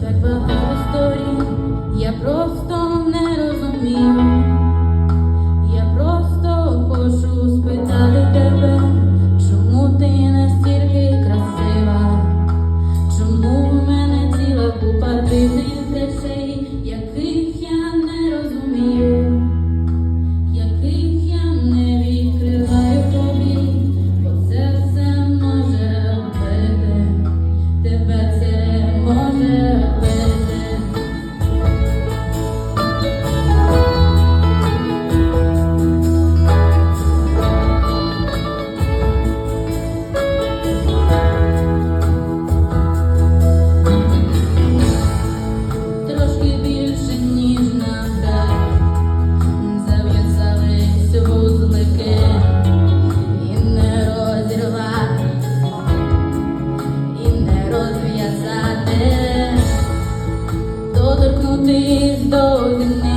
так багато сторін, я просто не розумію. Я просто хочу спитати тебе, чому ти настільки красива, чому в мене ціла купа дивних речей, минутих до війни.